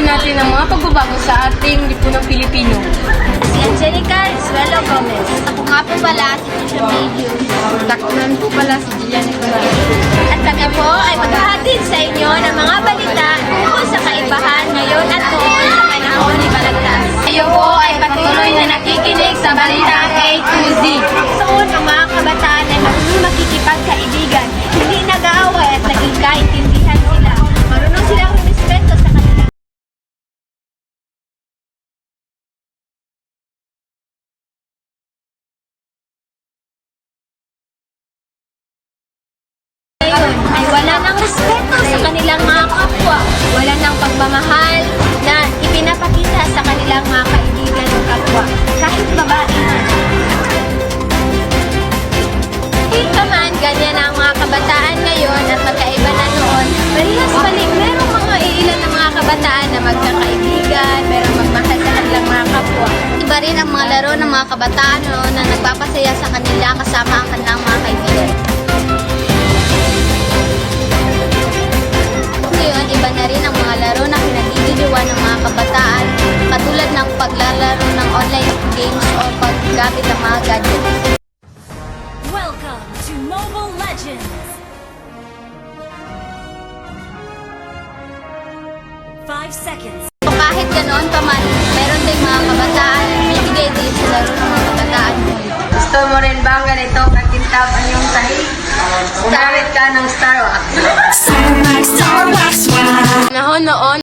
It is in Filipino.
din natin ang mga pagbabago sa ating lipunang Pilipino. Si Angelica Rizuelo Gomez. Ako nga po pala si Tisha Mayhew. Taknan po pala si Gillian Nicolai. At kami po ay maghahatid sa inyo ng mga balita kanilang mga kapwa. Wala ng pagmamahal na ipinapakita sa kanilang mga kaibigan o kapwa. Kahit babae man. Kahit pa man, ganyan ang mga kabataan ngayon at magkaiba na noon. Parehas balik, merong mga iilan ng mga kabataan na magkakaibigan, merong magmahal sa kanilang mga kapwa. Iba rin ang mga laro ng mga kabataan noon na nagpapasaya sa kanila kasama ang kanilang mga kaibigan. Kabataan katulad ng paglalaro ng online games o paggamit ng mga gadgets. Welcome to Mobile Legends! Five seconds. So kahit ganoon pa man, meron din mga kabataan na binibigay din sa laro ng mga kabataan. Gusto mo rin ba ang ganito kakintab ang iyong tahi? Umarit ka ng Star Wars. Starbucks, Starbucks, Panahon noon,